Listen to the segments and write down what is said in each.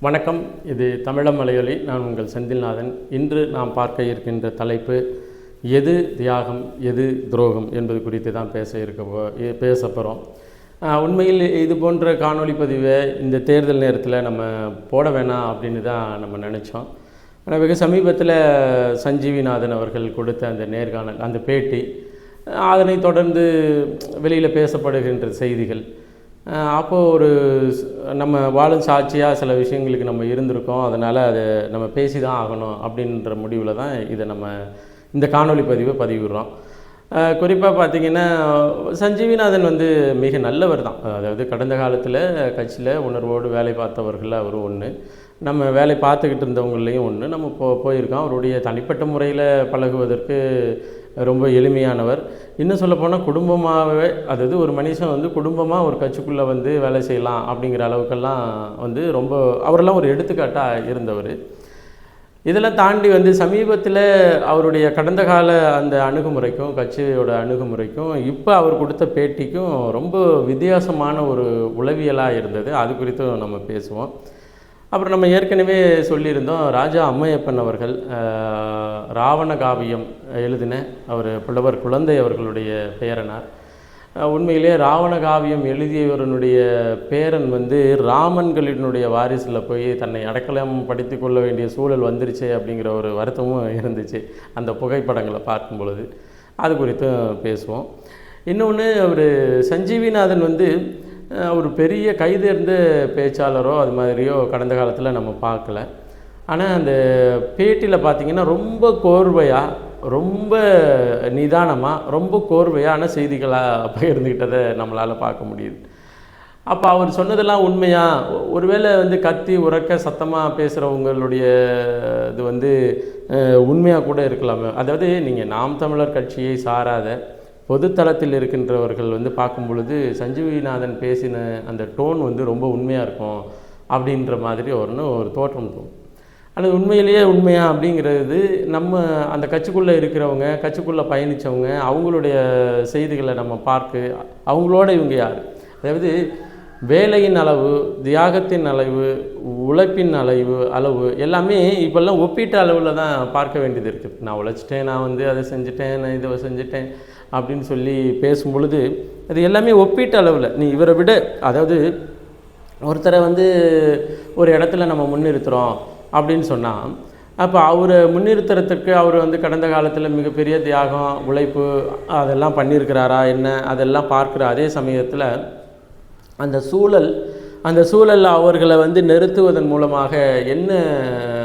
வணக்கம். இது தமிழம் மலையொலி. நான் உங்கள் செந்தில்நாதன். இன்று நாம் பார்க்க இருக்கின்ற தலைப்பு எது தியாகம் எது துரோகம் என்பது குறித்து தான் பேச இருக்க போ- பேச போகிறோம் உண்மையில் இது போன்ற காணொலி பதிவை இந்த தேர்தல் நேரத்தில் நம்ம போட வேணாம் அப்படின்னு தான் நம்ம நினச்சோம். ஆனால் வெகு சமீபத்தில் சஞ்சீவிநாதன் அவர்கள் கொடுத்த அந்த நேர்காணல் அந்த பேட்டி அதனை தொடர்ந்து வெளியில் பேசப்படுகின்ற செய்திகள் அப்போது ஒரு நம்ம வாழும் சாட்சியாக சில விஷயங்களுக்கு நம்ம இருந்திருக்கோம். அதனால் அதை நம்ம பேசி தான் ஆகணும் அப்படின்ற முடிவில் தான் இதை நம்ம இந்த காணொலி பதிவை பதிவிடுறோம். குறிப்பாக பார்த்தீங்கன்னா சஞ்சீவிநாதன் வந்து மிக நல்லவர் தான். அதாவது கடந்த காலத்தில் கட்சியில் உணர்வோடு வேலை பார்த்தவர்கள் அவரும் ஒன்று நம்ம வேலை பார்த்துக்கிட்டு இருந்தவங்களையும் ஒன்று நம்ம போ போயிருக்கோம். அவருடைய தனிப்பட்ட முறையில் பழகுவதற்கு ரொம்ப எளிமையானவர். இன்னும் சொல்லப்போனால் குடும்பமாகவே அதாவது ஒரு மனுஷன் வந்து குடும்பமாக ஒரு கட்சிக்குள்ளே வந்து வேலை செய்யலாம் அப்படிங்கிற அளவுக்கெல்லாம் வந்து ரொம்ப அவரெல்லாம் ஒரு எடுத்துக்காட்டாக இருந்தவர். இதெல்லாம் தாண்டி வந்து சமீபத்தில் அவருடைய கடந்த கால அந்த அணுகுமுறைக்கும் கட்சியோட அணுகுமுறைக்கும் இப்போ அவர் கொடுத்த பேட்டிக்கும் ரொம்ப வித்தியாசமான ஒரு உளவியலாக இருந்தது. அது குறித்தும் நம்ம பேசுவோம். அப்புறம் நம்ம ஏற்கனவே சொல்லியிருந்தோம் ராஜா அம்மையப்பன் அவர்கள் ராவண காவியம் எழுதின அவர் புலவர் குழந்தை அவர்களுடைய பேரனார். உண்மையிலே ராவண காவியம் எழுதியவருடைய பேரன் வந்து ராமன்களினுடைய வாரிசில் போய் தன்னை அடக்கலம் படித்து கொள்ள வேண்டிய சூழல் வந்துருச்சு அப்படிங்கிற ஒரு வருத்தமும் இருந்துச்சு அந்த புகைப்படங்களை பார்க்கும் பொழுது அது குறித்தும் பேசுவோம். இன்னொன்று அவர் சஞ்சீவிநாதன் வந்து ஒரு பெரிய கைதேர்ந்த பேச்சாளரோ அது மாதிரியோ கடந்த காலத்தில் நம்ம பார்க்கல. ஆனால் அந்த பேட்டியில் பார்த்தீங்கன்னா ரொம்ப கோர்வையாக ரொம்ப நிதானமாக ரொம்ப கோர்வையான செய்திகளாக பகிர்ந்துக்கிட்டதை நம்மளால் பார்க்க முடியுது. அப்போ அவர் சொன்னதெல்லாம் உண்மையாக ஒருவேளை வந்து கத்தி உறக்க சத்தமாக பேசுகிறவங்களுடைய இது வந்து உண்மையாக கூட இருக்கலாமே. அதாவது நீங்கள் நாம் தமிழர் கட்சியை சாராத பொதுத்தளத்தில் இருக்கின்றவர்கள் வந்து பார்க்கும் பொழுது சஞ்சீவிநாதன் பேசின அந்த டோன் வந்து ரொம்ப உண்மையாக இருக்கும் அப்படின்ற மாதிரி ஒன்று ஒரு தோற்றம் தோணும். ஆனால் உண்மையிலேயே உண்மையா அப்படிங்கிறது நம்ம அந்த கட்சிக்குள்ளே இருக்கிறவங்க கட்சிக்குள்ளே பயணித்தவங்க அவங்களுடைய செய்திகளை நம்ம பார்க்க அவங்களோட இவங்க யார்? அதாவது வேலையின் அளவு தியாகத்தின் அளவு உழைப்பின் அளவு அளவு எல்லாமே இப்போல்லாம் ஒப்பீட்டு அளவில் தான் பார்க்க வேண்டியது இருக்குது நான் உழைச்சிட்டேன் நான் வந்து அதை செஞ்சுட்டேன் நான் இதை செஞ்சுட்டேன். அப்படின்னு சொல்லி பேசும் பொழுது அது எல்லாமே ஒப்பீட்டு அளவில். நீ இவரை விட அதாவது ஒருத்தரை வந்து ஒரு இடத்துல நம்ம முன்னிறுத்துகிறோம் அப்படின்னு சொன்னால் அப்போ அவரை முன்னிறுத்துறதுக்கு அவர் வந்து கடந்த காலத்தில் மிகப்பெரிய தியாகம் உழைப்பு அதெல்லாம் பண்ணியிருக்கிறாரா என்ன அதெல்லாம் பார்க்குற அதே சமயத்தில் அந்த சூழல் அந்த சூழலில் அவர்களை வந்து நிறுத்துவதன் மூலமாக என்ன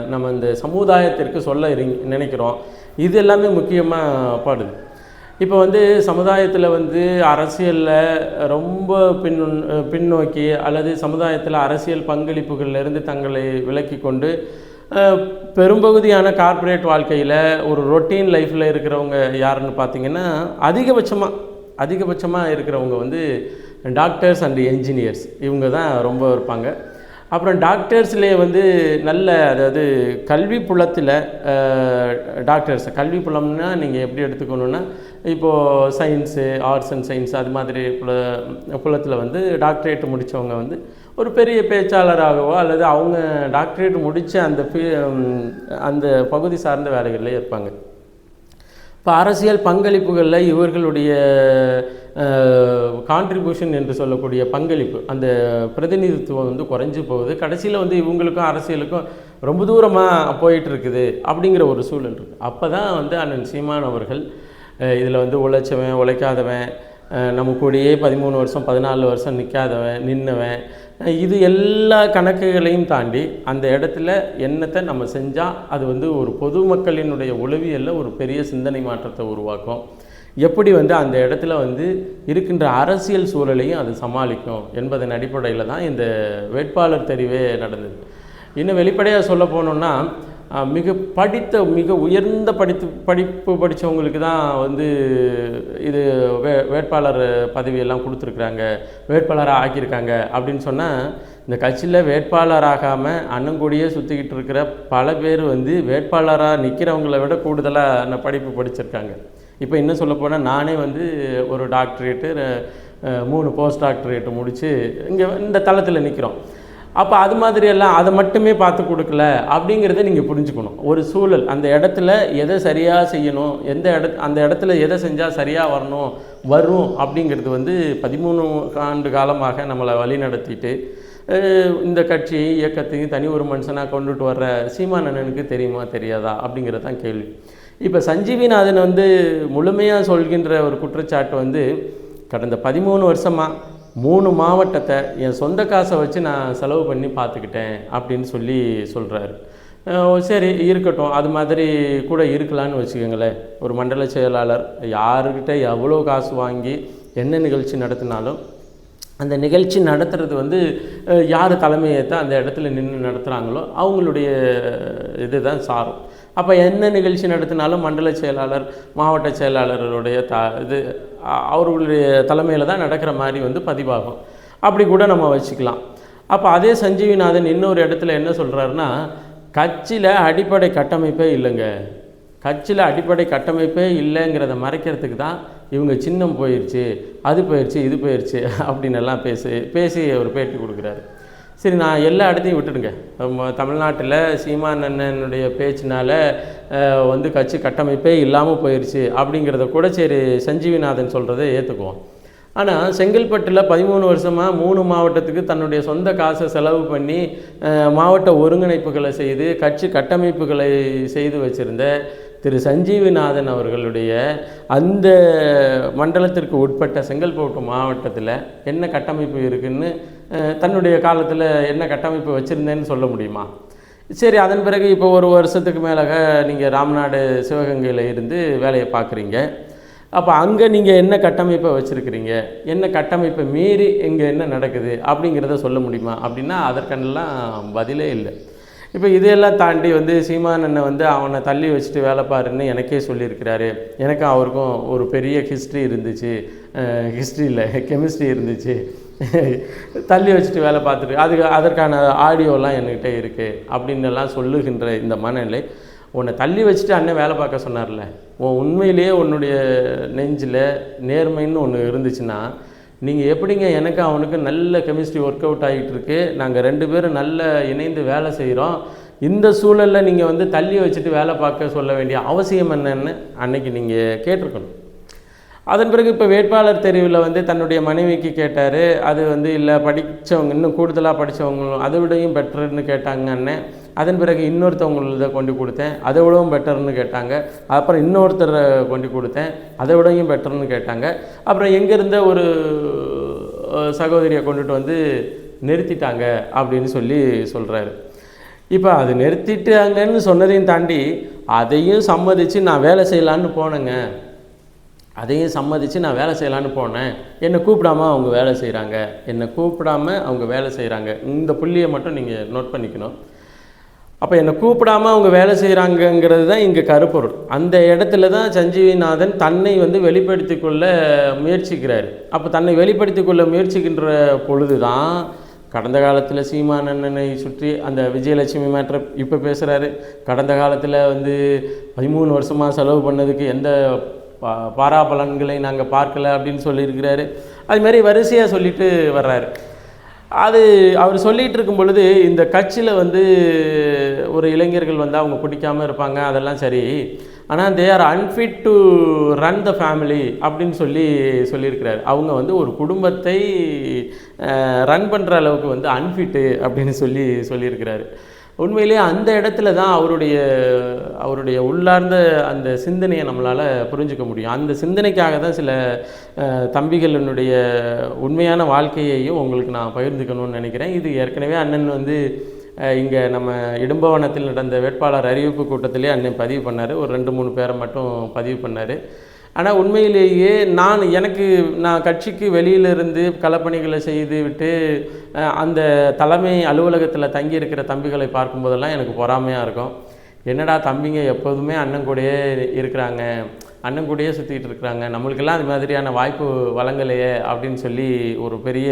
நம்ம இந்த சமுதாயத்திற்கு சொல்ல இரு- நினைக்கிறோம்? இது எல்லாமே முக்கியமாக பாடுது. இப்போ வந்து சமுதாயத்தில் வந்து அரசியலில் ரொம்ப பின் பின்னோக்கி அல்லது சமுதாயத்தில் அரசியல் பங்களிப்புகள்லேருந்து தங்களை விலக்கி கொண்டு பெரும்பகுதியான கார்ப்பரேட் வாழ்க்கையில் ஒரு ரொட்டீன் லைஃப்பில் இருக்கிறவங்க யாருன்னு பார்த்தீங்கன்னா அதிகபட்சமாக அதிகபட்சமாக இருக்கிறவங்க வந்து டாக்டர்ஸ் அண்ட் என்ஜினியர்ஸ் இவங்க தான் ரொம்ப இருப்பாங்க. அப்புறம் டாக்டர்ஸ்லேயே வந்து நல்ல அதாவது கல்வி புலத்தில் டாக்டர்ஸ். கல்வி புலம்னா நீங்கள் எப்படி எடுத்துக்கணுன்னா இப்போது சயின்ஸு ஆர்ட்ஸ் அண்ட் சயின்ஸ் அது மாதிரி புல புலத்தில் வந்து டாக்டரேட் முடித்தவங்க வந்து ஒரு பெரிய பேச்சாளராகவோ அல்லது அவங்க டாக்டரேட் முடித்த அந்த அந்த பகுதி சார்ந்த வேலைகளில் இருப்பாங்க. இப்போ அரசியல் பங்களிப்புகளில் இவர்களுடைய கான்ட்ரிபியூஷன் என்று சொல்லக்கூடிய பங்களிப்பு அந்த பிரதிநிதித்துவம் வந்து குறைஞ்சு போகுது. கடைசியில் வந்து இவங்களுக்கும் அரசியலுக்கும் ரொம்ப தூரமாக போயிட்டுருக்குது அப்படிங்கிற ஒரு சூழல் இருக்குது அப்போ தான் வந்து அண்ணன் சீமான் அவர்கள் இதில் வந்து உழைச்சவன் உழைக்காதவன் நம்ம கூடயே பதிமூணு வருஷம் பதினாலு வருஷம் நிற்காதவன் நின்னவன். இது எல்லா கணக்குகளையும் தாண்டி அந்த இடத்துல என்னத்தை நம்ம செஞ்சால் அது வந்து ஒரு பொதுமக்களினுடைய உளவியலில் ஒரு பெரிய சிந்தனை மாற்றத்தை உருவாக்கும். எப்படி வந்து அந்த இடத்துல வந்து இருக்கின்ற அரசியல் சூழலையும் அது சமாளிக்கும் என்பதன் அடிப்படையில் தான் இந்த வேட்பாளர் தெரிவே நடந்தது. இன்னும் வெளிப்படையாக சொல்ல போனோம்னா மிக படித்த மிக உயர்ந்த படித்து படிப்பு படித்தவங்களுக்கு தான் வந்து இது வே வேட்பாளர் பதவியெல்லாம் கொடுத்துருக்குறாங்க. வேட்பாளராக ஆக்கியிருக்காங்க அப்படின்னு சொன்னால் இந்த கட்சியில் வேட்பாளராகாமல் அண்ணங்கூடியே சுற்றிக்கிட்டு இருக்கிற பல பேர் வந்து வேட்பாளராக நிற்கிறவங்கள விட கூடுதலாக படிப்பு படிச்சிருக்காங்க. இப்போ இன்னும் சொல்லப்போனால் நானே வந்து ஒரு டாக்டரேட்டு மூணு போஸ்ட் டாக்டரேட்டு முடித்து இங்கே இந்த தளத்தில் நிற்கிறோம் அப்போ அது மாதிரியெல்லாம் அதை மட்டுமே பார்த்து கொடுக்கல அப்படிங்கிறத நீங்கள் புரிஞ்சுக்கணும். ஒரு சூழல் அந்த இடத்துல எதை சரியாக செய்யணும் எந்த இட அந்த இடத்துல எதை செஞ்சால் சரியாக வரணும் வரும் அப்படிங்கிறது வந்து பதிமூணு ஆண்டு காலமாக நம்மளை வழி நடத்திட்டு இந்த கட்சி இயக்கத்தையும் தனி ஒரு மனுஷனாக கொண்டுட்டு வர்ற சீமானனனுக்கு தெரியுமா தெரியாதா அப்படிங்கிறது தான் கேள்வி. இப்போ சஞ்சீவிநாதன் வந்து முழுமையாக சொல்கின்ற ஒரு குற்றச்சாட்டு வந்து கடந்த பதிமூணு வருஷமாக மூணு மாவட்டத்தை என் சொந்த காசை வச்சு நான் செலவு பண்ணி பார்த்துக்கிட்டேன் அப்படின்னு சொல்லி சொல்கிறாரு சரி இருக்கட்டும். அது மாதிரி கூட இருக்கலான்னு வச்சுக்கோங்களேன். ஒரு மண்டல செயலாளர் யாருக்கிட்ட எவ்வளோ காசு வாங்கி என்ன நிகழ்ச்சி நடத்தினாலும் அந்த நிகழ்ச்சி நடத்துறது வந்து யார் யார் தலைமையேற்ற அந்த இடத்துல நின்று நடத்துகிறாங்களோ அவங்களுடைய இதுதான் சாரும். அப்போ என்ன நிகழ்ச்சி நடத்தினாலும் மண்டல செயலாளர் மாவட்ட செயலாளருடைய த இது அவர்களுடைய தலைமையில் தான் நடக்கிற மாதிரி வந்து பதிவாகும். அப்படி கூட நம்ம வச்சுக்கலாம். அப்போ அதே சஞ்சீவிநாதன் இன்னொரு இடத்துல என்ன சொல்கிறாருன்னா கட்சியில் அடிப்படை கட்டமைப்பே இல்லைங்க. கட்சியில் அடிப்படை கட்டமைப்பே இல்லைங்கிறத மறைக்கிறதுக்கு தான் இவங்க சின்னம் போயிடுச்சு அது போயிடுச்சு இது போயிடுச்சு அப்படின்னு எல்லாம் பேசி பேசி அவர் பேட்டி கொடுக்குறாரு. சரி நான் எல்லா இடத்தையும் விட்டுடுங்க. தமிழ்நாட்டில் சீமான் அண்ணனுடைய பேச்சினால வந்து கட்சி கட்டமைப்பே இல்லாமல் போயிடுச்சு அப்படிங்கிறத கூட சரி சஞ்சீவிநாதன் சொல்கிறத ஏற்றுக்குவோம் ஆனால் செங்கல்பட்டில் பதிமூணு வருஷமாக மூணு மாவட்டத்துக்கு தன்னுடைய சொந்த காசை செலவு பண்ணி மாவட்ட ஒருங்கிணைப்புகளை செய்து கட்சி கட்டமைப்புகளை செய்து வச்சுருந்த திரு சஞ்சீவிநாதன் அவர்களுடைய அந்த மண்டலத்திற்கு உட்பட்ட செங்கல்பட்டு மாவட்டத்தில் என்ன கட்டமைப்பு இருக்குதுன்னு தன்னுடைய காலத்தில் என்ன கட்டமைப்பு வச்சுருந்தேன்னு சொல்ல முடியுமா? சரி அதன் பிறகு இப்போ ஒரு வருஷத்துக்கு மேலாக நீங்கள் ராமநாடு சிவகங்கையில் இருந்து வேலையை பார்க்குறீங்க. அப்போ அங்கே நீங்கள் என்ன கட்டமைப்பை வச்சுருக்கிறீங்க? என்ன கட்டமைப்பை மீறி இங்கே என்ன நடக்குது அப்படிங்கிறத சொல்ல முடியுமா? அப்படின்னா அதற்கெல்லாம் பதிலே இல்லை. இப்போ இதையெல்லாம் தாண்டி வந்து சீமான் அண்ணன் வந்து அவனை தள்ளி வச்சுட்டு வேலை பாருன்னு எனக்கே சொல்லியிருக்கிறாரு. எனக்கும் அவருக்கும் ஒரு பெரிய ஹிஸ்ட்ரி இருந்துச்சு. ஹிஸ்ட்ரி இல்லை கெமிஸ்ட்ரி இருந்துச்சு. தள்ளி வச்சுட்டு வேலை பார்த்துட்டு அதுக்கு அதற்கான ஆடியோலாம் என்கிட்ட இருக்குது அப்படின்னு எல்லாம் சொல்லுகின்ற இந்த மனநிலை. உன்னை தள்ளி வச்சுட்டு அண்ணன் வேலை பார்க்க சொன்னார்ல உன் உண்மையிலேயே உன்னுடைய நெஞ்சில் நேர்மைன்னு ஒன்று இருந்துச்சுன்னா நீங்கள் எப்படிங்க எனக்கு அவனுக்கு நல்ல கெமிஸ்ட்ரி ஒர்க் அவுட் ஆகிட்டு இருக்கு நாங்கள் ரெண்டு பேரும் நல்ல இணைந்து வேலை செய்கிறோம் இந்த சூழலில் நீங்கள் வந்து தள்ளி வச்சுட்டு வேலை பார்க்க சொல்ல வேண்டிய அவசியம் என்னன்னு அன்னைக்கு நீங்கள் கேட்டிருக்கணும். அதன் பிறகு இப்போ வேட்பாளர் தெரிவில் வந்து தன்னுடைய மனைவிக்கு கேட்டார் அது வந்து இல்லை படித்தவங்க இன்னும் கூடுதலாக படித்தவங்களும் அதை விடையும் பெட்டர்னு கேட்டாங்க அண்ணன் அதன் பிறகு இன்னொருத்தவங்களத கொண்டு கொடுத்தேன் அதை விடவும் பெட்டர்னு கேட்டாங்க. அப்புறம் இன்னொருத்தரை கொண்டு கொடுத்தேன் அதை விடவும் பெட்டர்னு கேட்டாங்க. அப்புறம் எங்கேருந்த ஒரு சகோதரியை கொண்டுட்டு வந்து நிறுத்திட்டாங்க அப்படின்னு சொல்லி சொல்கிறாரு இப்போ அது நிறுத்திட்டாங்கன்னு சொன்னதையும் தாண்டி அதையும் சம்மதித்து நான் வேலை செய்யலான்னு போனேங்க. அதையும் சம்மதித்து நான் வேலை செய்யலான்னு போனேன். என்னை கூப்பிடாம அவங்க வேலை செய்கிறாங்க என்னை கூப்பிடாம அவங்க வேலை செய்கிறாங்க இந்த புள்ளியை மட்டும் நீங்கள் நோட் பண்ணிக்கணும். அப்போ என்னை கூப்பிடாம அவங்க வேலை செய்கிறாங்கங்கிறது தான் இங்கே கருப்பொருள். அந்த இடத்துல தான் சஞ்சீவிநாதன் தன்னை வந்து வெளிப்படுத்தி கொள்ள முயற்சிக்கிறார். அப்போ தன்னை வெளிப்படுத்தி கொள்ள முயற்சிக்கின்ற பொழுது தான் கடந்த காலத்தில் சீமானண்ணனை சுற்றி அந்த விஜயலட்சுமி மேட்ரு இப்போ பேசுகிறாரு கடந்த காலத்தில் வந்து பதிமூணு வருஷமாக செலவு பண்ணதுக்கு எந்த பா பாராபலன்களை நாங்கள் பார்க்கல அப்படின்னு சொல்லியிருக்கிறாரு. அதுமாரி வரிசையாக சொல்லிட்டு வர்றாரு. அது அவர் சொல்லிகிட்டு இருக்கும் பொழுது இந்த கட்சியில் வந்து ஒரு இளைஞர்கள் வந்து அவங்க பிடிக்காமல் இருப்பாங்க அதெல்லாம் சரி. ஆனால் they are unfit to run the family அப்படின்னு சொல்லி சொல்லியிருக்கிறார். அவங்க வந்து ஒரு குடும்பத்தை ரன் பண்ணுற அளவுக்கு வந்து அன்ஃபிட்டு அப்படின்னு சொல்லி சொல்லியிருக்கிறாரு. உண்மையிலேயே அந்த இடத்துல தான் அவருடைய அவருடைய உள்ளார்ந்த அந்த சிந்தனையை நம்மளால் புரிஞ்சுக்க முடியும். அந்த சிந்தனைக்காக தான் சில தம்பிகளினுடைய உண்மையான வாழ்க்கையையும் உங்களுக்கு நான் பகிர்ந்துக்கணும்னு நினைக்கிறேன். இது ஏற்கனவே அண்ணன் வந்து இங்கே நம்ம இடும்பவனத்தில் நடந்த வேட்பாளர் அறிவிப்பு கூட்டத்திலே அண்ணன் பதிவு பண்ணார். ஒரு ரெண்டு மூணு பேரை மட்டும் பதிவு பண்ணார். ஆனால் உண்மையிலேயே நான் எனக்கு நான் கட்சிக்கு வெளியிலிருந்து களப்பணிகளை செய்து விட்டு அந்த தலைமை அலுவலகத்தில் தங்கி இருக்கிற தம்பிகளை பார்க்கும்போதெல்லாம் எனக்கு பொறாமையாக இருக்கும். என்னடா தம்பிங்க எப்போதுமே அண்ணன் கூடயே இருக்கிறாங்க. அண்ணன் கூடயே சுற்றிட்டு இருக்கிறாங்க. நம்மளுக்கெல்லாம் அது மாதிரியான வாய்ப்பு வழங்கலையே அப்படின்னு சொல்லி ஒரு பெரிய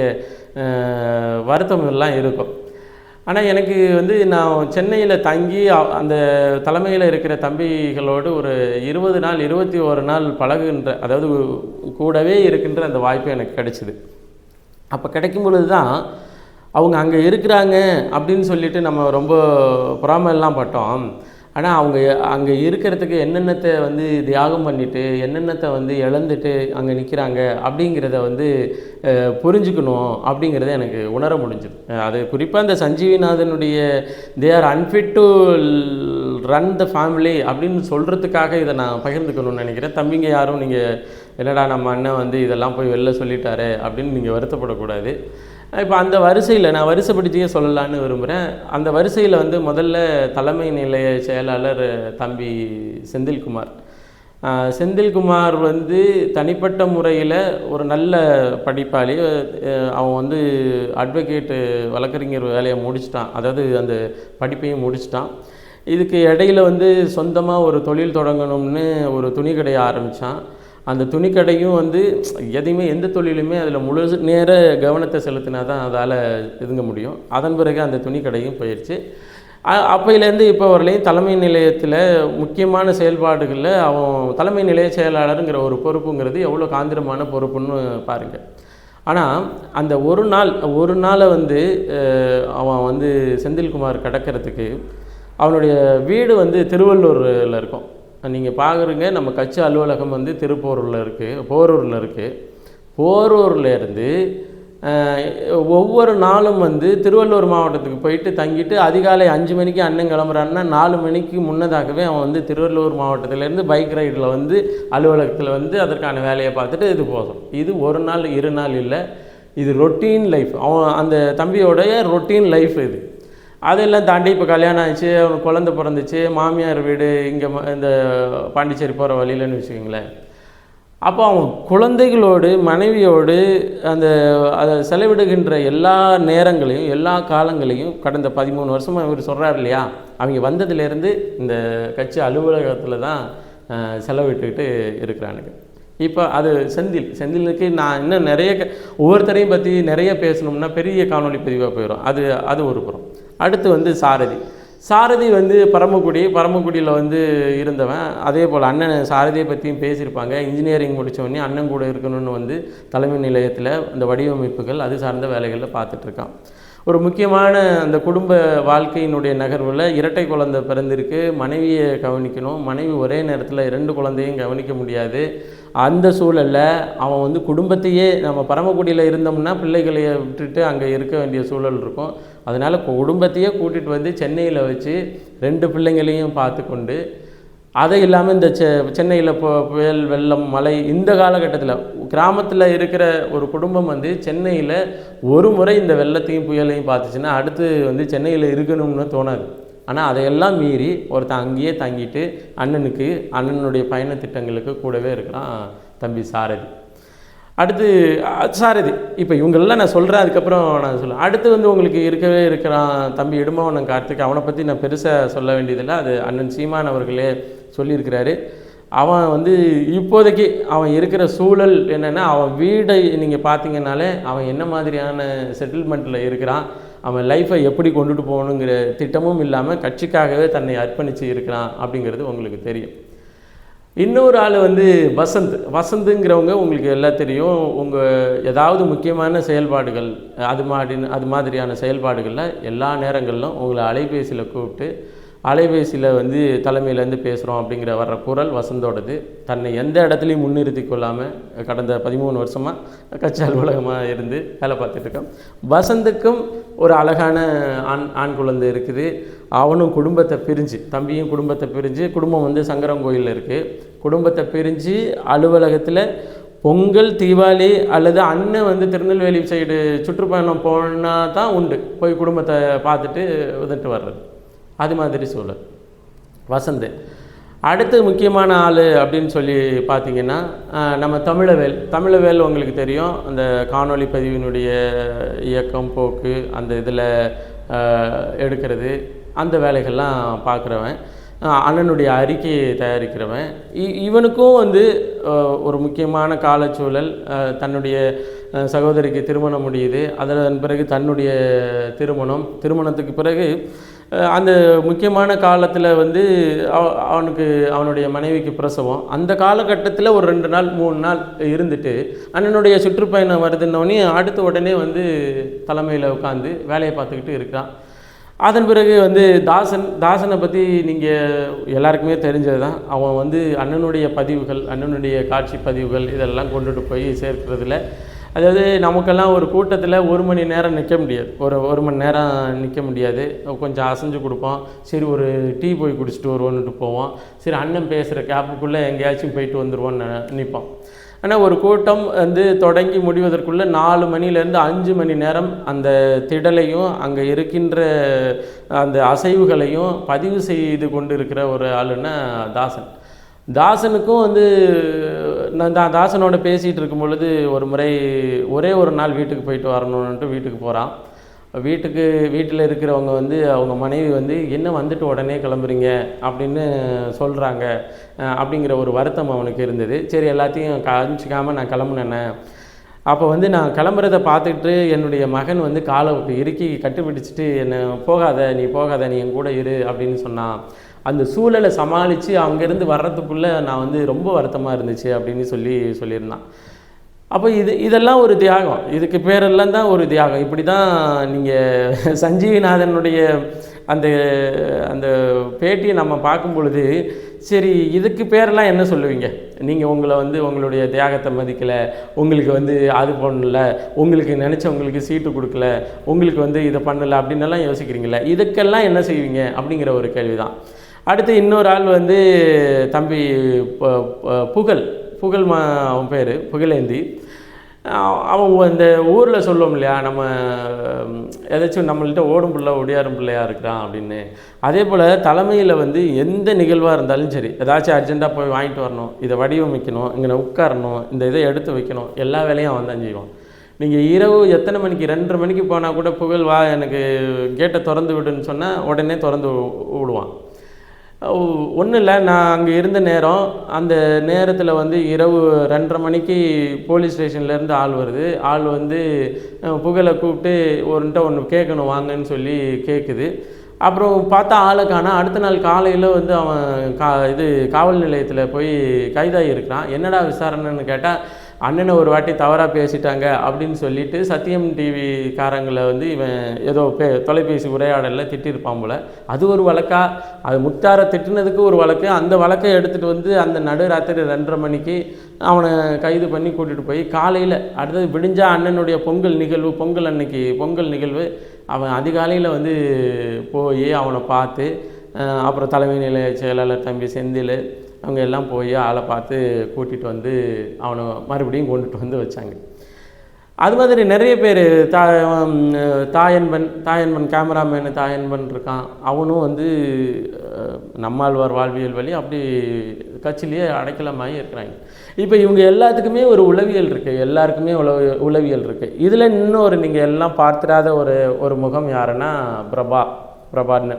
வருத்தம் எல்லாம் இருக்கும். ஆனால் எனக்கு வந்து நான் சென்னையில் தங்கி அ- அந்த தலைமையில் இருக்கிற தம்பிகளோடு ஒரு இருபது நாள் இருபத்தி ஒரு நாள் பழகுகின்ற அதாவது கூடவே இருக்கின்ற அந்த வாய்ப்பு எனக்கு கிடைச்சிது. அப்போ கிடைக்கும் பொழுது தான் அவங்க அங்கே இருக்கிறாங்க அப்படின்னு சொல்லிட்டு நம்ம ரொம்ப பொறாமையெல்லாம் பட்டோம். ஆனால் அவங்க அங்கே இருக்கிறதுக்கு என்னென்னத்தை வந்து தியாகம் பண்ணிவிட்டு என்னென்னத்தை வந்து இழந்துட்டு அங்கே நிற்கிறாங்க அப்படிங்கிறத வந்து புரிஞ்சுக்கணும் அப்படிங்கிறத எனக்கு உணர முடிஞ்சுது. அது குறிப்பாக இந்த சஞ்சீவிநாதனுடைய they are unfit to run the family அப்படின்னு சொல்கிறதுக்காக இதை நான் பகிர்ந்துக்கணும்னு நினைக்கிறேன். தம்பிங்க யாரும் நீங்கள் என்னடா நம்ம அண்ணன் வந்து இதெல்லாம் போய் வெளில சொல்லிட்டாரு அப்படின்னு நீங்கள் வருத்தப்படக்கூடாது. இப்போ அந்த வரிசையில் நான் வரிசைப்படுத்தியே சொல்லலான்னு விரும்புகிறேன் அந்த வரிசையில் வந்து முதல்ல தலைமை நிலைய செயலாளர் தம்பி செந்தில்குமார். செந்தில்குமார் வந்து தனிப்பட்ட முறையில் ஒரு நல்ல படிப்பாளி. அவன் வந்து அட்வொகேட்டு வழக்கறிஞர் வேலையை முடிச்சிட்டான். அதாவது அந்த படிப்பையும் முடிச்சிட்டான். இதுக்கு இடையில வந்து சொந்தமாக ஒரு தொழில் தொடங்கணும்னு ஒரு துணி கடையை ஆரம்பித்தான் அந்த துணிக்கடையும் வந்து எதையுமே எந்த தொழிலுமே அதில் முழு நேர கவனத்தை செலுத்தினா தான் அதால் இதுங்க முடியும். அதன் பிறகு அந்த துணிக்கடையும் போயிடுச்சு அப்போயிலேருந்து இப்போ வரலையும் தலைமை நிலையத்தில் முக்கியமான செயல்பாடுகளில் அவன் தலைமை நிலைய செயலாளருங்கிற ஒரு பொறுப்புங்கிறது எவ்வளோ காந்திரமான பொறுப்புன்னு பாருங்கள் ஆனால் அந்த ஒரு நாள் ஒரு நாளை வந்து அவன் வந்து செந்தில்குமார் கடக்கிறதுக்கு அவனுடைய வீடு வந்து திருவள்ளூரில் இருக்கும். நீங்கள் பார்க்குறீங்க நம்ம கட்சி அலுவலகம் வந்து திருப்போரூரில் இருக்குது போரூரில் இருக்குது போரூர்லேருந்து ஒவ்வொரு நாளும் வந்து திருவள்ளூர் மாவட்டத்துக்கு போயிட்டு தங்கிட்டு அதிகாலை அஞ்சு மணிக்கு அண்ணன் கிளம்புறான்னா நாலு மணிக்கு முன்னதாகவே அவன் வந்து திருவள்ளூர் மாவட்டத்திலேருந்து பைக் ரைடில் வந்து அலுவலகத்தில் வந்து அதற்கான வேலையை பார்த்துட்டு இது போதும். இது ஒரு நாள் இரு நாள் இல்லை. இது ரொட்டீன் லைஃப். அவன் அந்த தம்பியோடைய ரொட்டீன் லைஃப் இது. அதெல்லாம் தாண்டி இப்போ கல்யாணம் ஆச்சு அவனுக்கு குழந்தை பிறந்துச்சு மாமியார் வீடு இங்கே இந்த பாண்டிச்சேரி போகிற வழியிலன்னு வச்சுக்கோங்களேன். அப்போ அவன் குழந்தைகளோடு மனைவியோடு அந்த அதை செலவிடுகின்ற எல்லா நேரங்களையும் எல்லா காலங்களையும் கடந்த பதிமூணு வருஷமாக இவர் சொல்கிறார் இல்லையா? அவங்க வந்ததுலேருந்து இந்த கட்சி அலுவலகத்தில் தான் செலவிட்டுக்கிட்டு இருக்கிறானுங்க. இப்போ அது செந்தில் செந்திலுக்கு நான் இன்னும் நிறைய க- ஒவ்வொருத்தரையும் பற்றி நிறைய பேசணும்னா பெரிய காணொளி பதிவாக போயிடும் அது அது ஒரு புறம். அடுத்து வந்து சாரதி. சாரதி வந்து பரமக்குடி பரமக்குடியில் வந்து இருந்தவன். அதே போல் அண்ணன் சாரதியை பற்றியும் பேசியிருப்பாங்க. இன்ஜினியரிங் முடிச்ச அண்ணன் கூட இருக்கணும்னு வந்து தலைமை நிலையத்தில் அந்த வடிவமைப்புகள் அது சார்ந்த வேலைகளில் பார்த்துட்ருக்கான் ஒரு முக்கியமான அந்த குடும்ப வாழ்க்கையினுடைய நகர்வில் இரட்டை குழந்தை பிறந்திருக்கு. மனைவியை கவனிக்கணும். மனைவி ஒரே நேரத்தில் இரண்டு குழந்தையும் கவனிக்க முடியாது. அந்த சூழலில் அவன் வந்து குடும்பத்தையே நம்ம பரமக்குடியில் இருந்தோம்னா பிள்ளைகளை விட்டுட்டு அங்கே இருக்க வேண்டிய சூழல் இருக்கும். அதனால் குடும்பத்தையே கூட்டிகிட்டு வந்து சென்னையில் வச்சு ரெண்டு பிள்ளைங்களையும் பார்த்து கொண்டு அதை இல்லாமல் இந்த செ சென்னையில் இப்போ புயல் வெள்ளம் மழை இந்த காலகட்டத்தில் கிராமத்தில் இருக்கிற ஒரு குடும்பம் வந்து சென்னையில் ஒரு முறை இந்த வெள்ளத்தையும் புயலையும் பார்த்துச்சுன்னா அடுத்து வந்து சென்னையில் இருக்கணும்னு தோணாது. ஆனால் அதையெல்லாம் மீறி ஒருத்தன் அங்கேயே தங்கிட்டு அண்ணனுக்கு அண்ணனுடைய பயண திட்டங்களுக்கு கூடவே இருக்கிறான் தம்பி சாரதி. அடுத்து சார் சாரதி இப்போ இவங்களெல்லாம் நான் சொல்கிறேன் அதுக்கப்புறம் நான் சொல்லுவேன் அடுத்து வந்து உங்களுக்கு இருக்கவே இருக்கிறான் தம்பி இடும்பவனன் கார்த்திக். அவனை பற்றி நான் பெருசாக சொல்ல வேண்டியதில்லை. அது அண்ணன் சீமான் அவர்களே சொல்லியிருக்கிறாரு. அவன் வந்து இப்போதைக்கு அவன் இருக்கிற சூழல் என்னென்னா அவன் வீடை நீங்கள் பார்த்தீங்கன்னாலே அவன் என்ன மாதிரியான செட்டில்மெண்ட்டில் இருக்கிறான் அவன் லைஃப்பை எப்படி கொண்டுட்டு போகணுங்கிற திட்டமும் இல்லாமல் கட்சிக்காகவே தன்னை அர்ப்பணித்து இருக்கிறான் அப்படிங்கிறது உங்களுக்கு தெரியும். இன்னொரு ஆள் வந்து வசந்த். வசந்துங்கிறவங்க உங்களுக்கு எல்லாம் தெரியும். உங்கள் ஏதாவது முக்கியமான செயல்பாடுகள் அது மாதிரி அது மாதிரியான செயல்பாடுகளில் எல்லா நேரங்களிலும் உங்களை அலைபேசியில் கூப்பிட்டு அலைபேசியில் வந்து தலைமையிலேருந்து பேசுகிறோம் அப்படிங்கிற வர்ற குரல் வசந்தோடது. தன்னை எந்த இடத்துலையும் முன்னிறுத்தி கொள்ளாமல் கடந்த பதிமூணு வருஷமாக கட்சி அலுவலகமாக இருந்து வேலை பார்த்துட்ருக்கோம் வசந்துக்கும் ஒரு அழகான ஆண் ஆண் குழந்தை இருக்குது. அவனும் குடும்பத்தை பிரிஞ்சு தம்பியும் குடும்பத்தை பிரிஞ்சு குடும்பம் வந்து சங்கரங்கோயிலில் இருக்குது குடும்பத்தை பிரிஞ்சு அலுவலகத்தில் பொங்கல் தீபாவளி அல்லது அண்ணன் வந்து திருநெல்வேலி சைடு சுற்றுப்பயணம் போனால் தான் உண்டு. போய் குடும்பத்தை பார்த்துட்டு வந்துட்டு வர்றது. அது மாதிரி சூழல். வசந்த். அடுத்து முக்கியமான ஆள் அப்படின்னு சொல்லி பார்த்தீங்கன்னா நம்ம தமிழவேல். தமிழவேல் உங்களுக்கு தெரியும். அந்த காணொளி பதிவினுடைய இயக்கம் போக்கு அந்த இதில் எடுக்கிறது. அந்த வேலைகள்லாம் பார்க்குறவன். அண்ணனுடைய அறிக்கையை தயாரிக்கிறவன். இ- இவனுக்கும் வந்து ஒரு முக்கியமான காலச்சூழல். தன்னுடைய சகோதரிக்கு திருமணம் முடியுது. அதன் பிறகு தன்னுடைய திருமணம். திருமணத்துக்கு பிறகு அந்த முக்கியமான காலத்தில் வந்து அவனுக்கு அவனுடைய மனைவிக்கு பிரசவம். அந்த காலகட்டத்தில் ஒரு ரெண்டு நாள் மூணு நாள் இருந்துட்டு அண்ணனுடைய சுற்றுப்பயணம் வருதுன்னொடனே அடுத்த உடனே வந்து தலைமையில் உட்காந்து வேலையை பார்த்துக்கிட்டு இருக்கிறான் அதன் பிறகு வந்து தாசன் தாசனை பற்றி நீங்கள் எல்லாருக்குமே தெரிஞ்சது தான் அவன் வந்து அண்ணனுடைய பதிவுகள் அண்ணனுடைய காட்சி பதிவுகள் இதெல்லாம் கொண்டுட்டு போய் சேர்க்கிறதுல அதாவது நமக்கெல்லாம் ஒரு கூட்டத்தில் ஒரு மணி நேரம் நிற்க முடியாது. ஒரு ஒரு மணி நேரம் நிற்க முடியாது. கொஞ்சம் அசைஞ்சு கொடுப்போம். சரி ஒரு டீ போய் குடிச்சிட்டு வருவோன்னுட்டு போவோம். சரி அண்ணன் பேசுகிற கேப்புக்குள்ளே எங்கேயாச்சும் போயிட்டு வந்துடுவோன்னு நினைப்போம். ஆனால் ஒரு கூட்டம் வந்து தொடங்கி முடிவதற்குள்ள நாலு மணிலேருந்து அஞ்சு மணி நேரம் அந்த திடலையும் அங்கே இருக்கின்ற அந்த அசைவுகளையும் பதிவு செய்து கொண்டு இருக்கிற ஒரு ஆளுன்னா தாசன். தாசனுக்கும் வந்து நான் தான் தாசனோட பேசிகிட்டு இருக்கும் பொழுது ஒரு முறை ஒரே ஒரு நாள் வீட்டுக்கு போயிட்டு வரணுன்ட்டு வீட்டுக்கு போகிறான் வீட்டுக்கு வீட்டில் இருக்கிறவங்க வந்து அவங்க மனைவி வந்து என்ன வந்துட்டு உடனே கிளம்புறீங்க? அப்படின்னு சொல்கிறாங்க அப்படிங்கிற ஒரு வருத்தம் அவனுக்கு இருந்தது. சரி எல்லாத்தையும் காமிச்சிக்காமல் நான் கிளம்புனேன்னே அப்போ வந்து நான் கிளம்புறத பார்த்துக்கிட்டு என்னுடைய மகன் வந்து காலை இறுக்கி கட்டுப்பிடிச்சிட்டு என்னை போகாத நீ போகாத நீ என் கூட இரு அப்படின்னு சொன்னான். அந்த சூழலை சமாளித்து அங்கேருந்து வர்றதுக்குள்ளே நான் வந்து ரொம்ப வருத்தமாக இருந்துச்சு அப்படின்னு சொல்லி சொல்லியிருந்தான். அப்போ இது இதெல்லாம் ஒரு தியாகம். இதுக்கு பேரெல்லாம் தான் ஒரு தியாகம். இப்படி தான் நீங்கள் சஞ்சீவிநாதனுடைய அந்த அந்த பேட்டியை நம்ம பார்க்கும் பொழுது சரி இதுக்கு பேரெல்லாம் என்ன சொல்லுவீங்க? நீங்கள் உங்களை வந்து உங்களுடைய தியாகத்தை மதிக்கலை உங்களுக்கு வந்து அது பண்ணல உங்களுக்கு நினச்சவங்களுக்கு சீட்டு கொடுக்கல உங்களுக்கு வந்து இதை பண்ணலை அப்படின்னெல்லாம் யோசிக்கிறீங்களே இதுக்கெல்லாம் என்ன செய்வீங்க அப்படிங்கிற ஒரு கேள்வி தான் அடுத்து இன்னொரு ஆள் வந்து தம்பி புகழ் புகழ் மா அவன் பேர் புகழேந்தி. அவன் இந்த ஊரில் சொல்லுவோம் இல்லையா நம்ம ஏதாச்சும் நம்மள்கிட்ட ஓடும் பிள்ளை ஒடியாரும் பிள்ளையாக இருக்கிறான் அப்படின்னு. அதே போல் தலைமையில் வந்து எந்த நிகழ்வாக இருந்தாலும் சரி ஏதாச்சும் அர்ஜெண்ட்டாக போய் வாங்கிட்டு வரணும் இதை வடிவமைக்கணும் இங்கே உட்காரணும் இந்த இதை எடுத்து வைக்கணும் எல்லா வேலையும் அவன் தான் செய்வான். நீங்கள் இரவு எத்தனை மணிக்கு ரெண்டரை மணிக்கு போனால் கூட புகழ் வா எனக்கு கேட்டை திறந்து விடுன்னு சொன்னால் உடனே திறந்து விடுவான். ஒன்றும் இல்லை. நான் அங்கே இருந்த நேரம் அந்த நேரத்தில் வந்து இரவு ரெண்டரை மணிக்கு போலீஸ் ஸ்டேஷன்லேருந்து ஆள் வருது. ஆள் வந்து புகழை கூப்பிட்டு ஒருன்ட்ட ஒன்று கேட்கணும் வாங்கன்னு சொல்லி கேட்குது அப்புறம் பார்த்தா ஆளை காணா அடுத்த நாள் காலையில் வந்து அவன் கா இது காவல் நிலையத்தில் போய் கைதாகி இருக்கிறான். என்னடா விசாரணைன்னு கேட்டால் அண்ணனை ஒரு வாட்டி தவறாக பேசிட்டாங்க அப்படின்னு சொல்லிட்டு சத்தியம் டிவி காரங்களை வந்து இவன் ஏதோ பே தொலைபேசி உரையாடலில் திட்டிருப்பான் போல். அது ஒரு வழக்கா? அது முக்தாரை திட்டினதுக்கு ஒரு வழக்கு. அந்த வழக்கை எடுத்துகிட்டு வந்து அந்த நடுராத்திரி ரெண்டரை மணிக்கு அவனை கைது பண்ணி கூட்டிகிட்டு போய் காலையில் அடுத்தது விடிஞ்சா அண்ணனுடைய பொங்கல் நிகழ்வு பொங்கல் அன்னைக்கு பொங்கல் நிகழ்வு அவன் அதிகாலையில் வந்து போய் அவனை பார்த்து அப்புறம் தலைமை நிலைய செயலாளர் தம்பி செந்தில் அவங்க எல்லாம் போய் ஆளை பார்த்து கூட்டிகிட்டு வந்து அவனை மறுபடியும் கொண்டுட்டு வந்து வச்சாங்க. அது மாதிரி நிறைய பேர் தா தாயன்பன் தாயன்பன் கேமராமேனு தாயன்பன் இருக்கான். அவனும் வந்து நம்மாழ்வார் வாழ்வியல் வழி அப்படி கட்சியிலேயே அடைக்கலமாகி இருக்கிறாங்க. இப்போ இவங்க எல்லாத்துக்குமே ஒரு உளவியல் இருக்குது எல்லாருக்குமே உளவு உளவியல் இருக்குது இதில் இன்னொரு நீங்கள் எல்லாம் பார்த்துடாத ஒரு ஒரு முகம் யாருன்னா பிரபா பிரபான்னு.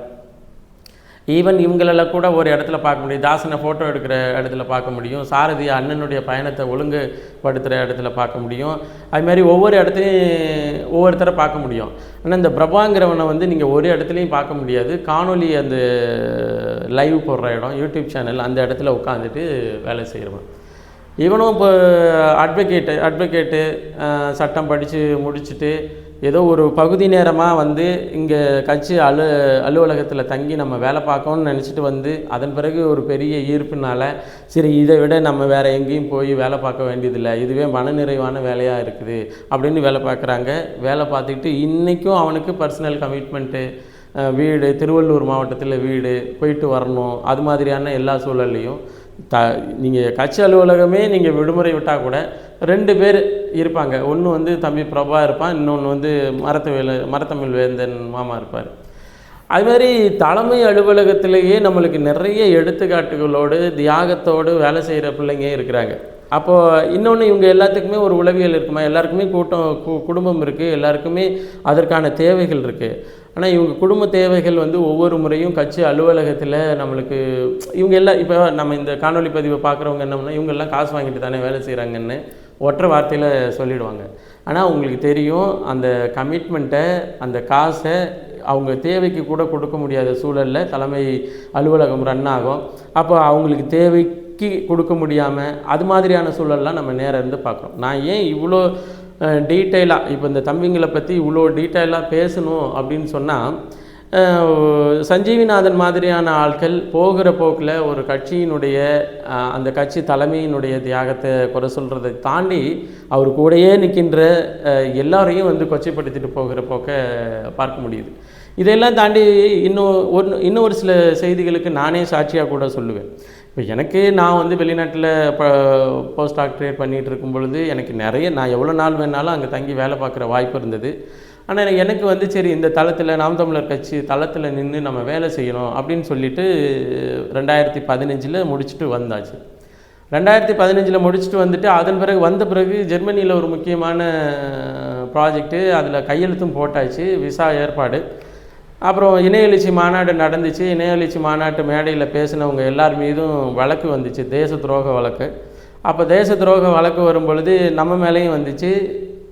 ஈவன் இவங்களெல்லாம் கூட ஒரு இடத்துல பார்க்க முடியும். தாசனை ஃபோட்டோ எடுக்கிற இடத்துல பார்க்க முடியும். சாரதி அண்ணனுடைய பயணத்தை ஒழுங்குபடுத்துகிற இடத்துல பார்க்க முடியும். அதுமாதிரி ஒவ்வொரு இடத்துலையும் ஒவ்வொருத்தரை பார்க்க முடியும். ஆனால் இந்த பிரபாங்கிறவனை வந்து நீங்கள் ஒரு இடத்துலையும் பார்க்க முடியாது. காணொலி அந்த லைவ் போடுற இடம் யூடியூப் சேனல் அந்த இடத்துல உட்காந்துட்டு வேலை செய்கிறவன் இவனும் இப்போ அட்வொகேட்டு அட்வொகேட்டு சட்டம் படித்து முடிச்சுட்டு ஏதோ ஒரு பகுதி நேரமாக வந்து இங்கே கட்சி அலு அலுவலகத்தில் தங்கி நம்ம வேலை பார்க்கணும்னு நினச்சிட்டு வந்து அதன் பிறகு ஒரு பெரிய ஈர்ப்புனால சரி இதை விட நம்ம வேறு எங்கேயும் போய் வேலை பார்க்க வேண்டியதில்லை. இதுவே மனநிறைவான வேலையாக இருக்குது. அப்படின்னு வேலை பார்க்குறாங்க. வேலை பார்த்துக்கிட்டு இன்றைக்கும் அவனுக்கு பர்சனல் கமிட்மெண்ட்டு வீடு திருவள்ளூர் மாவட்டத்தில் வீடு போயிட்டு வரணும். அது மாதிரியான எல்லா சூழல்லையும் த நீங்கள் கட்சி அலுவலகமே நீங்கள் விடுமுறை விட்டால் கூட ரெண்டு பேர் இருப்பாங்க. ஒன்று வந்து தம்பி பிரபா இருப்பான் இன்னொன்று வந்து மரத்தவேல மரத்தமிழ் வேந்தன் மாமா இருப்பார். அது மாதிரி தலைமை அலுவலகத்திலேயே நம்மளுக்கு நிறைய எடுத்துக்காட்டுகளோடு தியாகத்தோடு வேலை செய்கிற பிள்ளைங்க இருக்கிறாங்க. அப்போது இன்னொன்று இவங்க எல்லாத்துக்குமே ஒரு உளவியல் இருக்குமா? எல்லாருக்குமே கூட்டம் கு குடும்பம் இருக்குது எல்லாருக்குமே அதற்கான தேவைகள் இருக்குது ஆனால் இவங்க குடும்ப தேவைகள் வந்து ஒவ்வொரு முறையும் கட்சி அலுவலகத்தில் நம்மளுக்கு இவங்க எல்லாம் இப்போ நம்ம இந்த காணொலி பதிவை பார்க்குறவங்க என்னம்னா இவங்கெல்லாம் காசு வாங்கிட்டு தானே வேலை செய்கிறாங்கன்னு ஒற்றை வார்த்தையில் சொல்லிடுவாங்க. ஆனால் உங்களுக்கு தெரியும் அந்த கமிட்மெண்ட்டை அந்த காசை அவங்க தேவைக்கு கூட கொடுக்க முடியாத சூழலில் தலைமை அலுவலகம் ரன் ஆகும். அப்போ அவங்களுக்கு தேவைக்கு கொடுக்க முடியாமல் அது மாதிரியான சூழல்லாம் நம்ம நேரம் இருந்து பார்க்குறோம். நான் ஏன் இவ்வளோ டீட்டெயிலாக இப்போ இந்த தம்பிங்களை பற்றி இவ்வளோ டீட்டெயிலாக பேசணும் அப்படின்னு சொன்னால் சஞ்சீவிநாதன் மாதிரியான ஆட்கள் போகிற போக்கில் ஒரு கட்சியினுடைய அந்த கட்சி தலைமையினுடைய தியாகத்தை குறை சொல்கிறதை தாண்டி அவர் கூடயே நிற்கின்ற எல்லாரையும் வந்து கொச்சைப்படுத்திட்டு போகிற போக்கை பார்க்க முடியுது. இதையெல்லாம் தாண்டி இன்னும் ஒரு இன்னும் ஒரு சில செய்திகளுக்கு நானே சாட்சியாக கூட சொல்லுவேன். இப்போ எனக்கு நான் வந்து வெளிநாட்டில் இப்போ போஸ்ட் டாக்டரேட் பண்ணிகிட்டு இருக்கும் பொழுது எனக்கு நிறைய நான் எவ்வளோ நாள் வேணாலும் அங்கே தங்கி வேலை பார்க்குற வாய்ப்பு இருந்தது. ஆனால் எனக்கு வந்து சரி இந்த தளத்தில் நாம் தமிழர் கட்சி தளத்தில் நின்று நம்ம வேலை செய்யணும் அப்படின்னு சொல்லிட்டு ரெண்டாயிரத்தி பதினஞ்சில் முடிச்சுட்டு வந்தாச்சு. ரெண்டாயிரத்தி பதினஞ்சில் முடிச்சுட்டு வந்துட்டு அதன் பிறகு வந்த பிறகு ஜெர்மனியில் ஒரு முக்கியமான ப்ராஜெக்ட்டு அதில் கையெழுத்தும் போட்டாச்சு விசா ஏற்பாடு. அப்புறம் இணையெழுச்சி மாநாடு நடந்துச்சு. இணையெழுச்சி மாநாட்டு மேடையில் பேசினவங்க எல்லார் மீதும் வழக்கு வந்துச்சு தேச துரோக வழக்கு. அப்போ தேச துரோக வழக்கு வரும் பொழுது நம்ம மேலேயும் வந்துச்சு.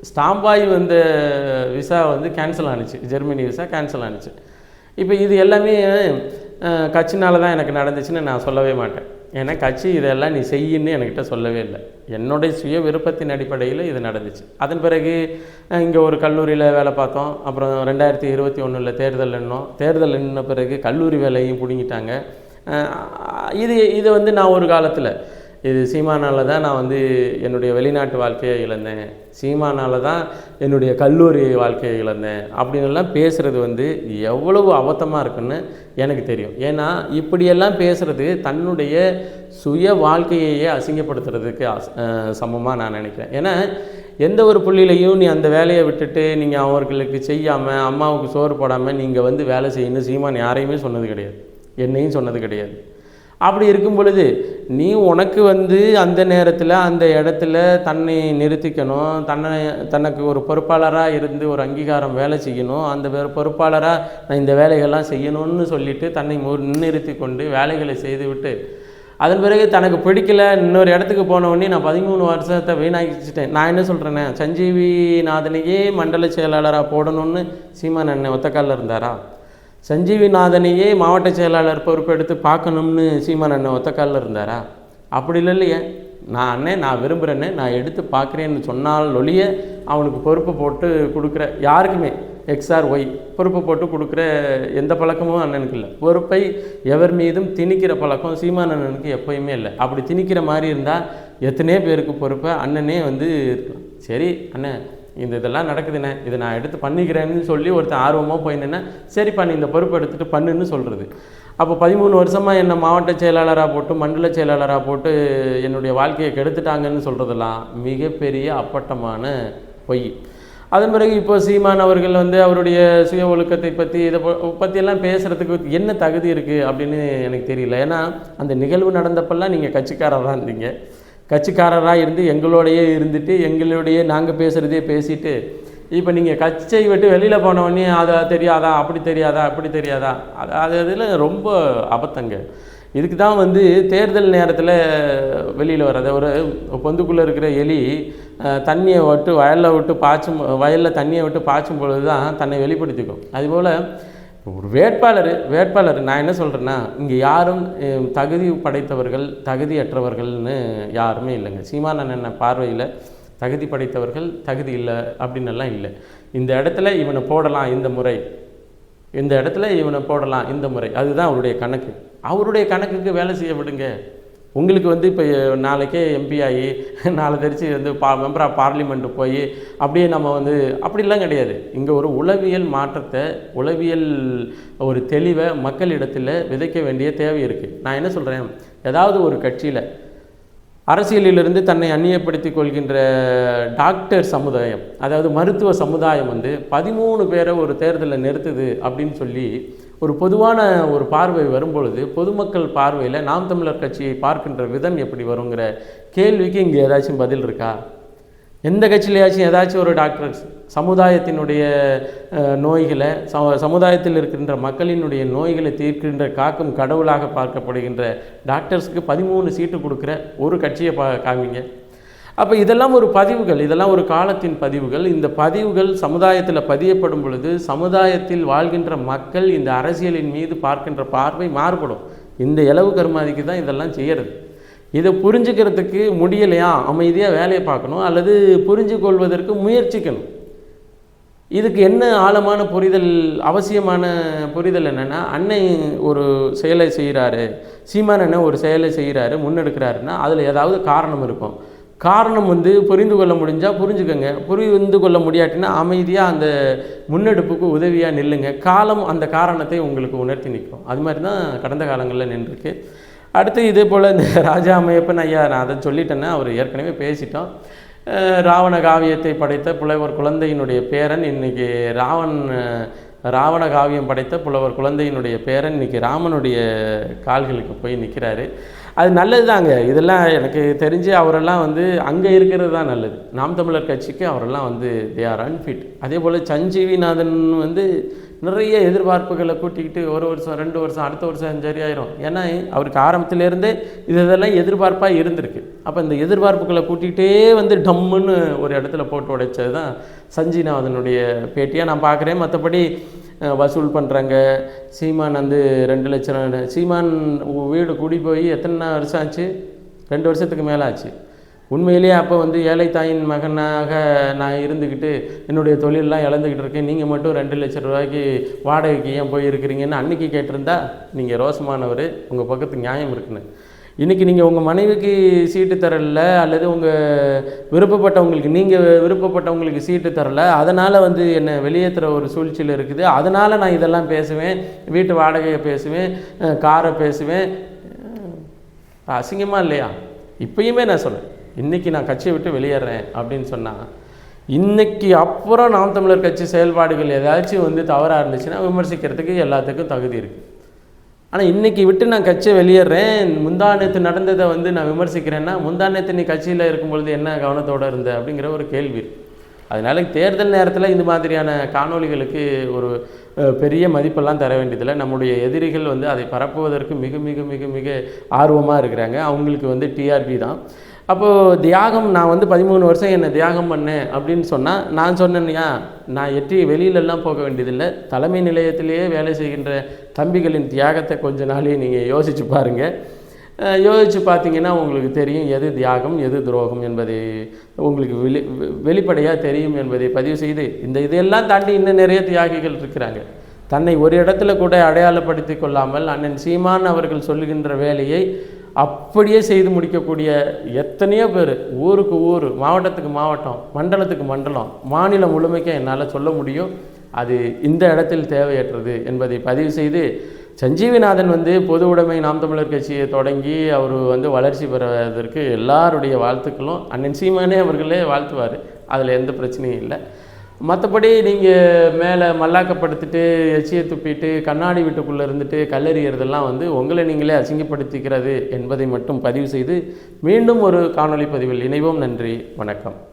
ஸ்டாம்பாய் வந்த விசா வந்து கேன்சல் ஆனுச்சு. ஜெர்மனி விசா கேன்சல் ஆனுச்சு. இப்போ இது எல்லாமே கட்சினால் தான் எனக்கு நடந்துச்சுன்னு நான் சொல்லவே மாட்டேன். ஏன்னா கட்சி இதெல்லாம் நீ செய்யின்னு என்கிட்ட சொல்லவே இல்லை. என்னுடைய சுய விருப்பத்தின் அடிப்படையில் இது நடந்துச்சு. அதன் பிறகு இங்கே ஒரு கல்லூரியில் வேலை பார்த்தோம். அப்புறம் ரெண்டாயிரத்தி இருபத்தி ஒன்றில் தேர்தல் நின்னோம் தேர்தல் நின்ன பிறகு கல்லூரி வேலையும் பிடுங்கிட்டாங்க. இது இது வந்து நான் ஒரு காலத்தில் இது சீமானால் தான் நான் வந்து என்னுடைய வெளிநாட்டு வாழ்க்கையை இழந்தேன். சீமானால் தான் என்னுடைய கல்லூரி வாழ்க்கையை இழந்தேன். அப்படின்னுலாம் பேசுகிறது வந்து எவ்வளவு அபத்தமாக இருக்குன்னு எனக்கு தெரியும். ஏன்னா இப்படியெல்லாம் பேசுகிறது தன்னுடைய சுய வாழ்க்கையையே அசிங்கப்படுத்துறதுக்கு சமமாக நான் நினைக்கிறேன். ஏன்னா எந்த ஒரு புள்ளிலையும் நீ அந்த வேலையை விட்டுட்டு நீங்கள் அவர்களுக்கு செய்யாமல் அம்மாவுக்கு சோறு போடாமல் நீங்கள் வந்து வேலை செய்யணும் சீமான் யாரையுமே சொன்னது கிடையாது. என்னையும் சொன்னது கிடையாது. அப்படி இருக்கும் பொழுது நீ உனக்கு வந்து அந்த நேரத்தில் அந்த இடத்துல தன்னை நிறுத்திக்கணும் தன்னை தனக்கு ஒரு பொறுப்பாளராக இருந்து ஒரு அங்கீகாரம் வேலை செய்யணும் அந்த பொறுப்பாளராக நான் இந்த வேலைகள்லாம் செய்யணும்னு சொல்லிட்டு தன்னை முன்னிறுத்தி கொண்டு வேலைகளை செய்துவிட்டு அதன் பிறகு தனக்கு பிடிக்கல இன்னொரு இடத்துக்கு போனவொடனே நான் பதிமூணு வருஷத்தை வீணாக்கிச்சிட்டேன். நான் என்ன சொல்கிறேனே சஞ்சீவி நாதனையே மண்டல செயலாளராக போடணும்னு சீமான் அண்ணன் ஒத்தக்காலில் இருந்தாரா? சஞ்சீவிநாதனையே மாவட்ட செயலாளர் பொறுப்பெடுத்து பார்க்கணும்னு சீமான் அண்ணன் ஒத்தக்காலில் இருந்தாரா? அப்படி இல்லை இல்லையே. நான் அண்ணன் நான் விரும்புகிறேன்னு நான் எடுத்து பார்க்குறேன்னு சொன்னால் ஒழிய அவனுக்கு பொறுப்பு போட்டு கொடுக்குற யாருக்குமே எக்ஸ்ஆர் ஒய் பொறுப்பு போட்டு கொடுக்குற எந்த பழக்கமும் அண்ணனுக்கு இல்லை. பொறுப்பை எவர் மீதும் திணிக்கிற பழக்கம் சீமான் அண்ணனுக்கு எப்பயுமே இல்லை. அப்படி திணிக்கிற மாதிரி இருந்தால் எத்தனையோ பேருக்கு பொறுப்பை அண்ணனே வந்து இருக்கலாம். சரி அண்ணன் இந்த இதெல்லாம் நடக்குதுண்ணே இதை நான் எடுத்து பண்ணிக்கிறேன்னு சொல்லி ஒருத்தன் ஆர்வமாக போய் நின்னா சரிப்பா நீ இந்த பொறுப்பு எடுத்துகிட்டு பண்ணுன்னு சொல்கிறது அப்போ பதிமூணு வருஷமாக என்னை மாவட்ட செயலாளராக போட்டு மண்டல செயலாளராக போட்டு என்னுடைய வாழ்க்கையை கெடுத்துட்டாங்கன்னு சொல்கிறதெல்லாம் மிகப்பெரிய அப்பட்டமான பொய். அதன் பிறகு இப்போ சீமான் அவர்கள் வந்து அவருடைய சுய ஒழுக்கத்தை பற்றி இதை பற்றியெல்லாம் பேசுகிறதுக்கு என்ன தகுதி இருக்குது அப்படின்னு எனக்கு தெரியல. ஏன்னா அந்த நிகழ்வு நடந்தப்பெல்லாம் நீங்கள் கட்சிக்காரராக இருந்தீங்க. கட்சிக்காரராக இருந்து எங்களோடையே இருந்துட்டு எங்களோடையே நாங்கள் பேசுகிறதே பேசிட்டு இப்போ நீங்கள் கட்சியை விட்டு வெளியில் போனவொடனே அதை தெரியாதா? அப்படி தெரியாதா? அப்படி தெரியாதா? அது அது இதில் ரொம்ப அபத்தங்க. இதுக்கு தான் வந்து தேர்தல் நேரத்தில் வெளியில் வர்றது. ஒரு பொந்துக்குள்ளே இருக்கிற எலி தண்ணியை விட்டு வயலில் விட்டு பாய்ச்சும் வயலில் தண்ணியை விட்டு பாய்ச்சும் பொழுது தான் தன்னை வெளிப்படுத்திக்கும். அதுபோல் ஒரு வேட்பாளர் வேட்பாளர் நான் என்ன சொல்கிறேன்னா இங்கே யாரும் தகுதி படைத்தவர்கள் தகுதியற்றவர்கள்னு யாருமே இல்லைங்க. சீமான் என்ன பார்வையில் தகுதி படைத்தவர்கள் தகுதி இல்லை அப்படின்னெல்லாம் இல்லை. இந்த இடத்துல இவனை போடலாம் இந்த முறை. இந்த இடத்துல இவனை போடலாம் இந்த முறை. அதுதான் அவருடைய கணக்கு. அவருடைய கணக்குக்கு வேலை செய்ய விடுங்க. உங்களுக்கு வந்து இப்போ நாளைக்கே எம்பி ஆகி நாளை தெரிச்சு வந்து பா மெம்பர் ஆஃப் பார்லிமெண்ட் போய் அப்படியே நம்ம வந்து அப்படிலாம் கிடையாது. இங்கே ஒரு உளவியல் மாற்றத்தை உளவியல் ஒரு தெளிவை மக்களிடத்தில் விதைக்க வேண்டிய தேவை இருக்குது நான் என்ன சொல்கிறேன் ஏதாவது ஒரு கட்சியில் அரசியலிலிருந்து தன்னை அந்நியப்படுத்திக் கொள்கின்ற டாக்டர் சமுதாயம் அதாவது மருத்துவ சமுதாயம் வந்து பதிமூணு பேரை ஒரு தேர்தலில் நிறுத்துது அப்படின்னு சொல்லி ஒரு பொதுவான ஒரு பார்வை வரும்பொழுது பொதுமக்கள் பார்வையில் நாம் தமிழர் கட்சியை பார்க்கின்ற விதம் எப்படி வருங்கிற கேள்விக்கு இங்கே ஏதாச்சும் பதில் இருக்கா? எந்த கட்சியிலையாச்சும் ஏதாச்சும் ஒரு டாக்டர் சமுதாயத்தினுடைய நோய்களை சம சமுதாயத்தில் இருக்கின்ற மக்களினுடைய நோய்களை தீர்க்கின்ற காக்கும் கடவுளாக பார்க்கப்படுகின்ற டாக்டர்ஸ்க்கு பதிமூணு சீட்டு கொடுக்குற ஒரு கட்சியை பா காமிங்க. அப்போ இதெல்லாம் ஒரு பதிவுகள் இதெல்லாம் ஒரு காலத்தின் பதிவுகள். இந்த பதிவுகள் சமுதாயத்தில் பதியப்படும் பொழுது சமுதாயத்தில் வாழ்கின்ற மக்கள் இந்த அரசியலின் மீது பார்க்கின்ற பார்வை மாறுபடும். இந்த இலவு கருமாதிக்கு தான் இதெல்லாம் செய்கிறது இதை புரிஞ்சுக்கிறதுக்கு முடியலையா? அமைதியாக வேலையை பார்க்கணும் அல்லது புரிஞ்சு கொள்வதற்கு முயற்சிக்கணும். இதுக்கு என்ன ஆழமான புரிதல் அவசியமான புரிதல் என்னென்னா அன்னை ஒரு செயலை செய்கிறாரு சீமான் அண்ணன் ஒரு செயலை செய்கிறாரு முன்னெடுக்கிறாருன்னா அதில் ஏதாவது காரணம் இருக்கும். காரணம் வந்து புரிந்து கொள்ள முடிஞ்சால் புரிஞ்சுக்கோங்க. புரிந்து கொள்ள முடியாட்டினா அமைதியாக அந்த முன்னெடுப்புக்கு உதவியாக நில்லுங்க. காலம் அந்த காரணத்தை உங்களுக்கு உணர்த்தி நிற்கும். அது மாதிரி தான் கடந்த காலங்களில் நின்றுருக்கு. அடுத்து இதே போல் இந்த ராஜா அமையப்பன் ஐயா நான் அதை சொல்லிட்டேன்னா அவர் ஏற்கனவே பேசிட்டோம். ராவண காவியத்தை படைத்த புலவர் குழந்தையினுடைய பேரன் இன்னைக்கு ராவன் ராவண காவியம் படைத்த புலவர் குழந்தையினுடைய பேரன் இன்றைக்கி ராமனுடைய கால்களுக்கு போய் நிற்கிறாரு அது நல்லது தாங்க இதெல்லாம் எனக்கு தெரிஞ்சு அவரெல்லாம் வந்து அங்கே இருக்கிறது தான் நல்லது. நாம் தமிழர் கட்சிக்கு அவரெல்லாம் வந்து தே ஆர் அன்ஃபிட் அதே போல் சஞ்சீவிநாதன் வந்து நிறைய எதிர்பார்ப்புகளை கூட்டிக்கிட்டு ஒரு வருஷம் ரெண்டு வருஷம் அடுத்த வருஷம் சரியாயிரும். ஏன்னா அவருக்கு ஆரம்பத்திலேருந்தே இது இதெல்லாம் எதிர்பார்ப்பாக இருந்திருக்கு. அப்போ இந்த எதிர்பார்ப்புகளை கூட்டிகிட்டே வந்து டம்முன்னு ஒரு இடத்துல போட்டு உடைச்சது தான் சஞ்சீவிநாதனுடைய பேட்டியாக நான் பார்க்குறேன். மற்றபடி வசூல் பண்ணுறாங்க சீமான் வந்து ரெண்டு லட்சம் சீமான் வீடு கூடி போய் எத்தனை வருஷம் ஆச்சு? ரெண்டு வருஷத்துக்கு மேலே ஆச்சு. உண்மையிலேயே அப்போ வந்து ஏழை தாயின் மகனாக நான் இருந்துக்கிட்டு என்னுடைய தொழிலெலாம் இழந்துக்கிட்டு இருக்கேன். நீங்கள் மட்டும் ரெண்டு லட்சம் ரூபாய்க்கு வாடகைக்கு ஏன் போய் இருக்கிறீங்கன்னு கேட்டிருந்தா நீங்கள் ரோசமானவர். உங்கள் பக்கத்து நியாயம் இருக்குன்னு. இன்றைக்கி நீங்கள் உங்கள் மனைவிக்கு சீட்டு தரல அல்லது உங்கள் விருப்பப்பட்டவங்களுக்கு நீங்கள் விருப்பப்பட்டவங்களுக்கு சீட்டு தரல அதனால் வந்து என்னை வெளியேற்றுற ஒரு சூழ்ச்சியில் இருக்குது. அதனால் நான் இதெல்லாம் பேசுவேன். வீட்டு வாடகையை பேசுவேன் காரை பேசுவேன். அசிங்கமாக இல்லையா? இப்பயுமே நான் சொல்கிறேன் இன்றைக்கி நான் கட்சியை விட்டு வெளியேறேன் அப்படின்னு சொன்னால் இன்றைக்கி அப்புறம் நாம் தமிழர் கட்சி செயல்பாடுகள் ஏதாச்சும் வந்து தவறாக இருந்துச்சுன்னா விமர்சிக்கிறதுக்கு எல்லாத்துக்கும் தகுதி இருக்குது ஆனால் இன்றைக்கி விட்டு நான் கட்சியை வெளியேறேன். முந்தா நடந்ததை வந்து நான் விமர்சிக்கிறேன்னா முந்தா நீ கட்சியில் இருக்கும்பொழுது என்ன கவனத்தோடு இருந்த அப்படிங்கிற ஒரு கேள்வி. அதனால் அதனால தேர்தல் நேரத்தில் இந்த மாதிரியான காணொளிகளுக்கு ஒரு பெரிய மதிப்பெல்லாம் தர வேண்டியதில்லை. நம்முடைய எதிரிகள் வந்து அதை பரப்புவதற்கு மிக மிக மிக மிக ஆர்வமாக இருக்கிறாங்க. அவங்களுக்கு வந்து டிஆர்பி தான். அப்போது தியாகம் நான் வந்து பதிமூணு வருஷம் என்னை தியாகம் பண்ணேன் அப்படின்னு சொன்னால் நான் சொன்னேன்யா நான் எட்டி வெளியிலெல்லாம் போக வேண்டியதில்லை. தலைமை நிலையத்திலேயே வேலை செய்கின்ற தம்பிகளின் தியாகத்தை கொஞ்ச நாளே நீங்கள் யோசித்து பாருங்கள் யோசித்து பார்த்தீங்கன்னா உங்களுக்கு தெரியும் எது தியாகம் எது துரோகம் என்பதை உங்களுக்கு வெளி வெளிப்படையாக தெரியும் என்பதை பதிவு செய்து இந்த இதெல்லாம் தாண்டி இன்னும் நிறைய தியாகிகள் இருக்கிறாங்க. தன்னை ஒரு இடத்துல கூட அடையாளப்படுத்தி கொள்ளாமல் அண்ணன் சீமான் அவர்கள் சொல்லுகின்ற வேலையை அப்படியே செய்து முடிக்கக்கூடிய எத்தனையோ பேர் ஊருக்கு ஊர் மாவட்டத்துக்கு மாவட்டம் மண்டலத்துக்கு மண்டலம் மாநிலம் முழுமைக்க என்னால் சொல்ல முடியும். அது இந்த இடத்தில் தேவையற்றது என்பதை பதிவு செய்து சஞ்சீவிநாதன் வந்து பொது உடைமை நாம் தமிழர் கட்சியை தொடங்கி அவர் வந்து வளர்ச்சி பெறுவதற்கு எல்லாருடைய வாழ்த்துக்களும் அண்ணன் சீமானே அவர்களே வாழ்த்துவார். அதில் எந்த பிரச்சனையும் இல்லை. மற்றபடி நீங்கள் மேலே மல்லாக்கப்படுத்திட்டு எச்சியை துப்பிட்டு கண்ணாடி வீட்டுக்குள்ளே இருந்துட்டு கல்லெறியறதெல்லாம் வந்து உங்களை நீங்களே அசிங்கப்படுத்திக்கிறது என்பதை மட்டும் பதிவு செய்து மீண்டும் ஒரு காணொளி பதிவில் இணைவோம். நன்றி வணக்கம்.